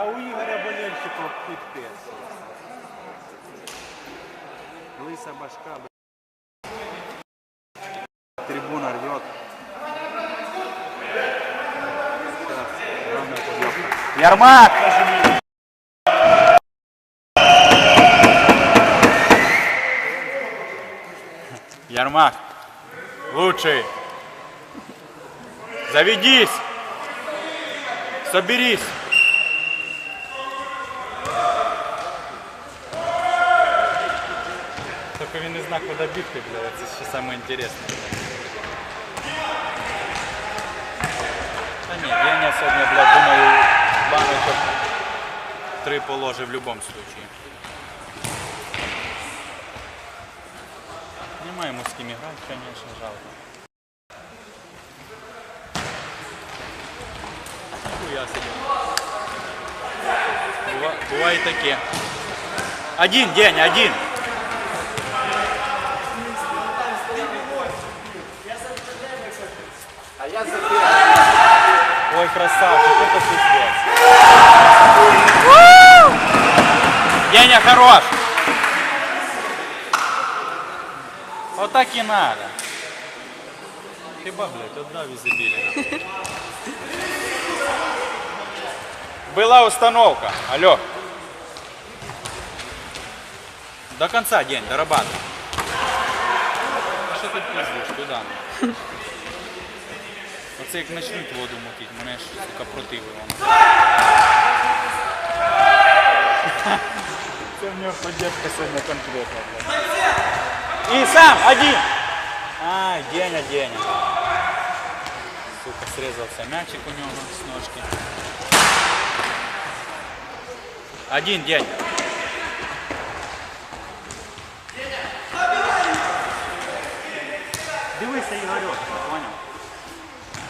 А у Игоря болельщиков пипец. Лыса башка. Трибуна рвет. Ярмак! Ярмак, лучший. Заведись. Соберись. він не знає, куди бігти, бля, це ще саме інтересне. Та ні, Деня сьогодні, блядь, думаю, баночок три положи в будь-якому случае. Немає йому з ким грати, конечно, жалко. Хуя себе. Бува, буває таке. Один день, один. Ой, красавчик, это пиздец. Деня хорош. Вот так и надо. Хіба, блядь, отдав изобилие. Была установка. Алло. До конца день, дорабатывай. А Що ти пиздиш? Куда? ну? Оце як почнуть воду мутити, мене ж сука противило. Це в нього поддержка сьогодні конкретна. блядь. І сам, один. Ай, Деня, Деня. Сука, срезался мячик у него с ножки. Один день. Дивися, Ігорьок, понял?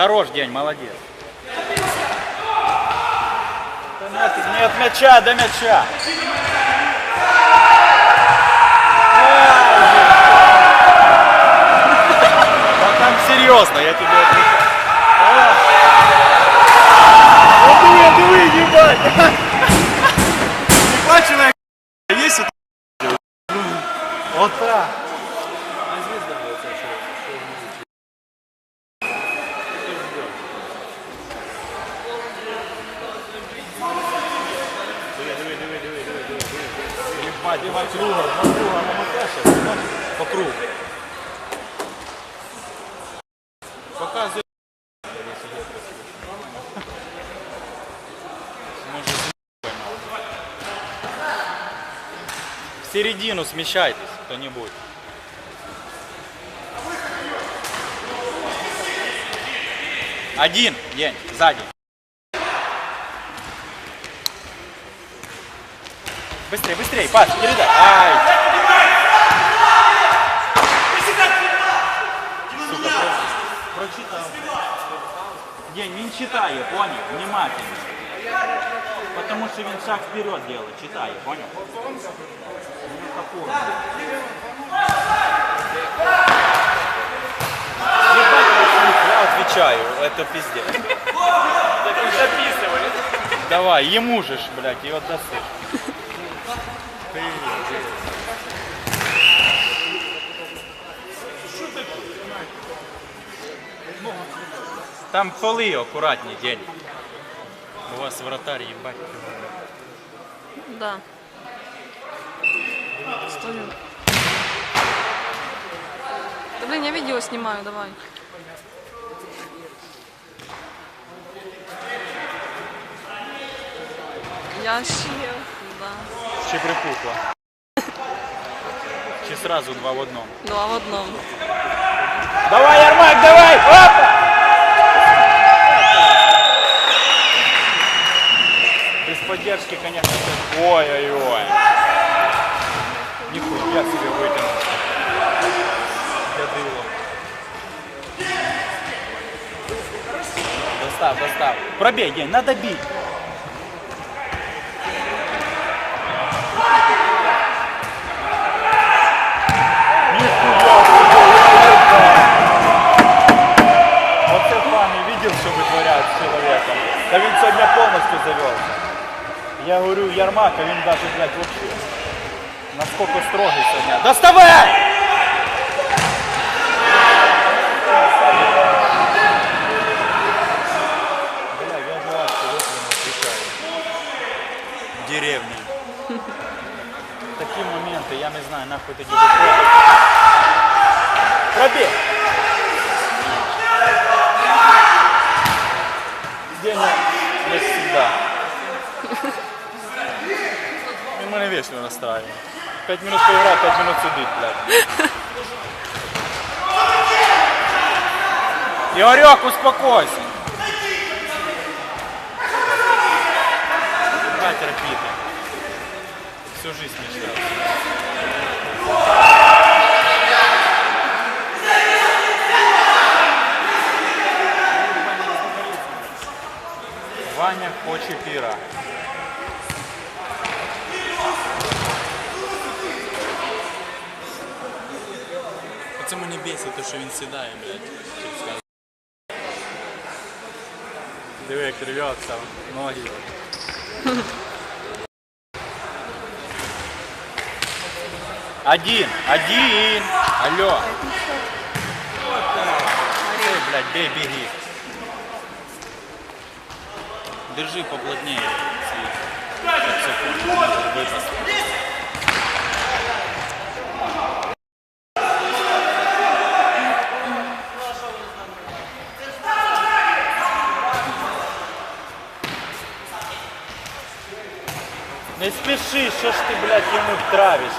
Хорош день, молодец. Не от мяча до мяча. Да там серьезно, я тебе отвечаю. Диви, їбать! Ти бачила, як є Єбать, два круга, два круга бачиш? По кругу. Поймав. В середину смещайтесь, кто-нибудь. Один день, сзади. Быстрее, быстрее, пас, передай. Ай! Сука, про- прочитал. День, він читає, понял? Внимательно. Потому что він шаг вперед делает, читає, понял? Ну, такое. Ебать, Василий, я отвечаю, это пиздец. Записывали. Давай, ему же ж, блядь, и отдасышь. Там поли аккуратней, день. У вас вратарь, ебать. Да. Стою. Блин, я видео снимаю, давай. Я ще, да. Чи припухла? Чи сразу два в одному? Два в одном. Давай, Ярмак, давай! Опа! Без поддержки, конечно, Ой-ой-ой. Нихуя себе вытянул. Дядыло. Достав, достав. Пробей, День, надо бить. Оце пан не видел, що витворяють з чоловіком. Та він сьогодні повністю завелся. Я говорю, Ярмак, а він даже, блядь, вообще. Насколько строгий сьогодні. Доставай! Бля, я же раз выплюнул, отвечаю. Деревня. Такі моменти, я не знаю, нахуй тоді виходить. Пробіг! Деня, як всегда. Він мене вічно настраює. П'ять минут поіграв, п'ять минут сидить, блядь. Ігорьок, успокойся. Давай терпіти. Всю жизнь мечтав. Ваня хоче піра. Оце мене бесить, то, що він сідає, блядь. щоб сказати. Диви, як рвется ноги. Один, один. Алло. Эй, блядь, бей, беги. Держи поплотнее. Не спеши, що ж ти, блядь, йому травиш,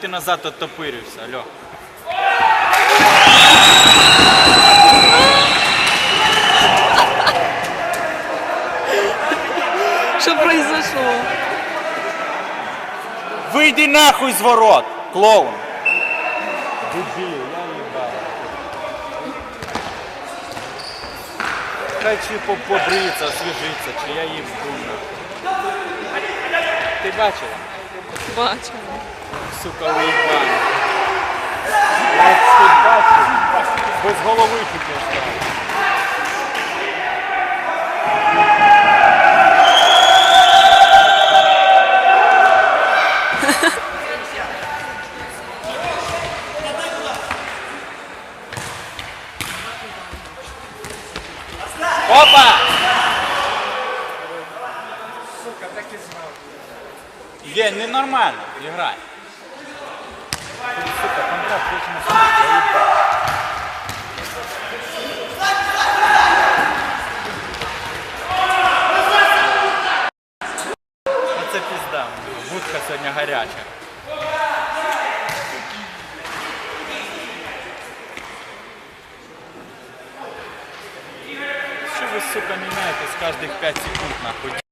Ти назад оттопирився, алло. Что произошло? Вийди нахуй з ворот, клоун. Дебіл, я їбав. Хай чи по- побриться, освіжиться, чи я їм нахуй. Ти бачила? Бачила. Сука, уїбан. Я це бачив. Без голови не став. Опа! Є, ненормально, играй. Сука, контракт вечно сидит, я ебал. Оце пізда, будка сьогодні гаряча. Що ви, сука, міняєтесь кожних 5 секунд, нахуй?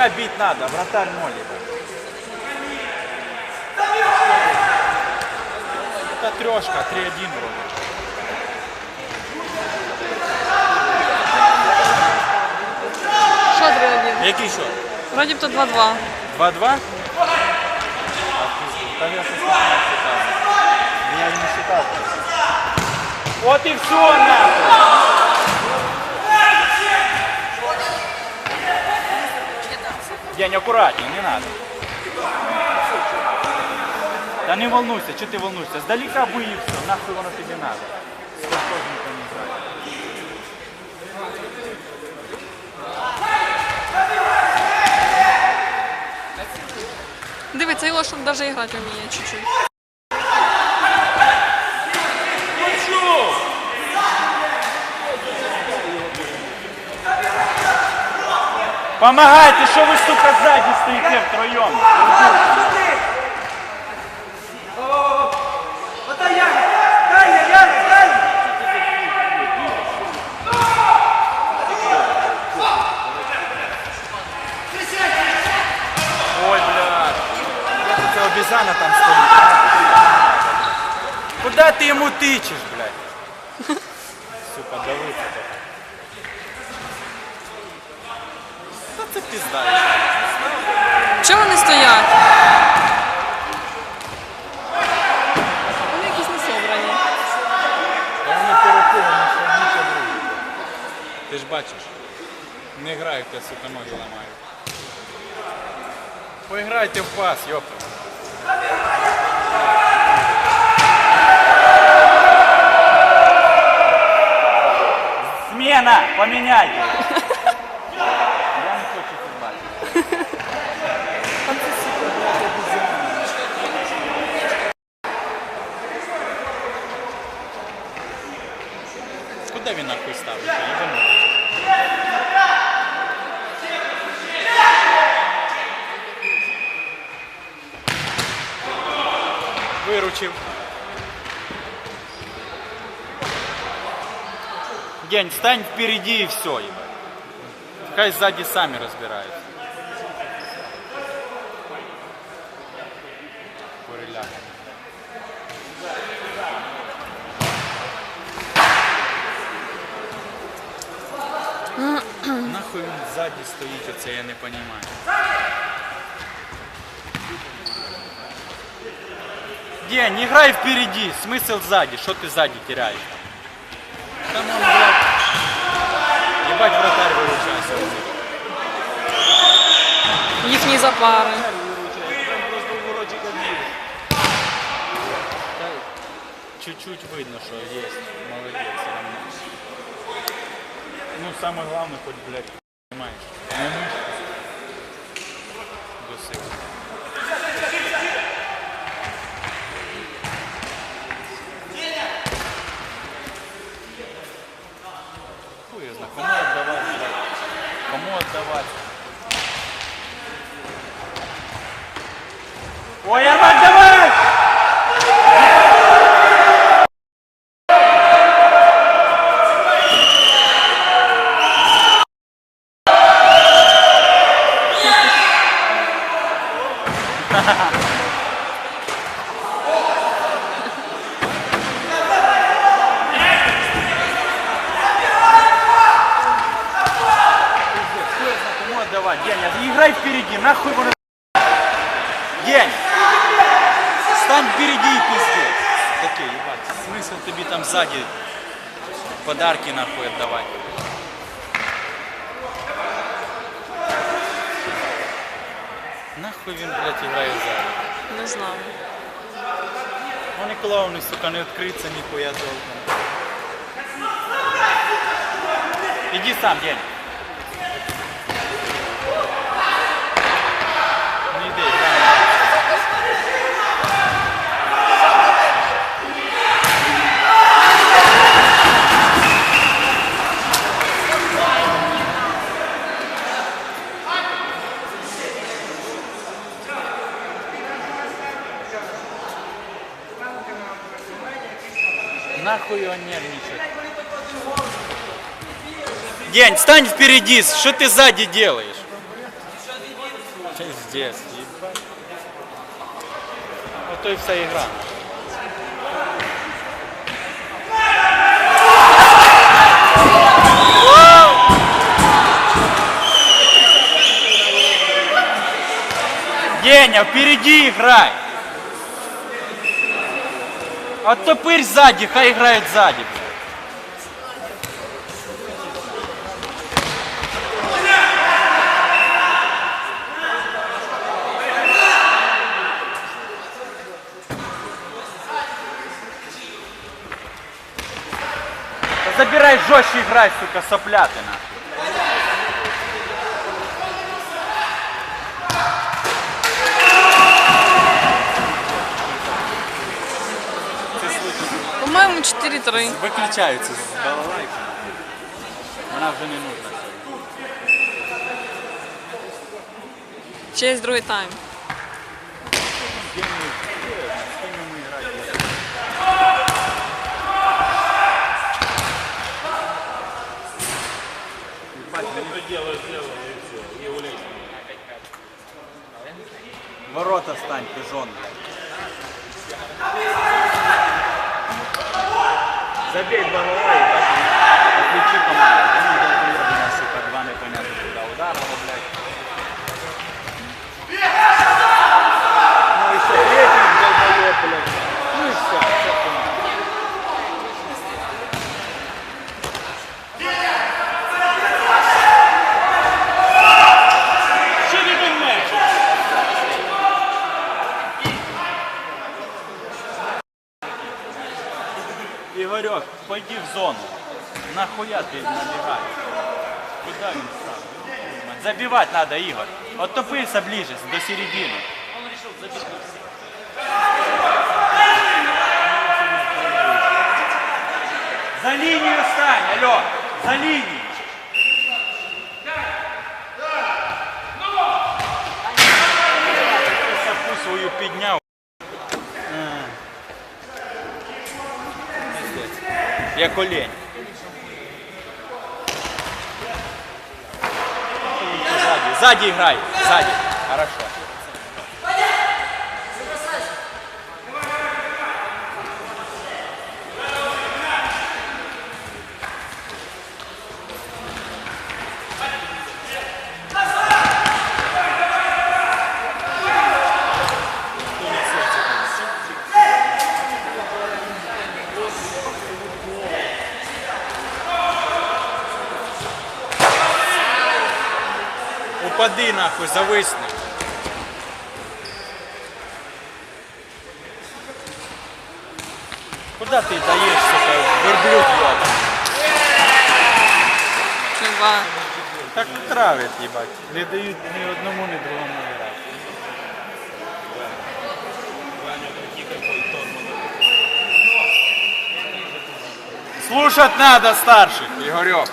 Сдалека бить надо, вратарь ноль. Это трешка, 3-1 вроде. Що 3-1? Який що? Вроді б то 2-2. 2-2? Там я со стороны считал. Я не считал. Вот и все, нахуй. День, аккуратнее, не надо. Да не волнуйся, что ты волнуешься? Сдалека бы и все, нахуй оно тебе надо. Диви, цей лошок навіть играть вміє чуть-чуть. Помогайте, что вы, сука, сзади стоите втроем? Ой, блядь. Там стоит. Куда ты ему тычешь, блядь? Сука, давыться Та це пізда. Чого вони стоять? Вони якісь не собрані. Та вони перепугані, що одні по другі. Ти ж бачиш. Не грають, я сука ноги ламають. Поіграйте в пас, ёпта. Смена! Поменяйте! Куди він нахуй ставить? Єбанутий. Выручив. День, стань впереди и все, ебать. Пускай сзади сами разбираются. Нахуй він ззаді стоїть, оце я не розумію. День, не играй впереди, смысл сзади, что ты сзади теряешь? Там он, блядь, Ебать, вратарь выручайся. Їхні запари. Чуть-чуть видно, что есть. Молодец, все равно. Ну, самое главное, хоть, блядь, понимаешь. Не мышку. Досыл. Хуй я знаю, кому отдавать, блядь? Кому отдавать? Ой, Арман, давай! Хуй я знаю, кому отдавать? Деня, играй впереди, нахуй его День! Стань впереди и пиздец. таке, їбать. Смисл тобі там ззаді подарки нахуй віддавати. Нахуй він, блядь, играет сзади. Не знаю. Вони клоуни, сука, не відкриються ніхуя толком. Иди сам, День. Нахуй он нервничает. День, стань впереди, что ты сзади делаешь? Ебать. Ото і вся ігра. Деня, впереди играй! Оттопырь сзади, хай играют сзади. забирай жестче играй, сука, сопля ты нахуй. 4-3. Виключаються з балалайки. Вона вже не нужна. Є другий тайм. Ворота стань, пижон, блядь. Забей балалай, ебать. Отключи команду. Ну, долбоёбина, сука, два непонятно куда ударила, блядь. Ну, еще третий долбоёб, блядь. Ну и все, все понятно. Що ти думаєш? Ігорьок, пойди в зону. Нахуя ти набігаєш? Куда він став? Забивать надо, Ігор. Оттопився ближе, до середини. За лінію стань, алло, за лінію. Як олень. Сзади, сзади играй, сзади. Хорошо. Упади нахуй, зависни. Куда ты даешь, сука, верблюд ебаный? Два. Так травят, ебать. Не дают ни одному, ни другому играть. Слушать надо старших, Игорек.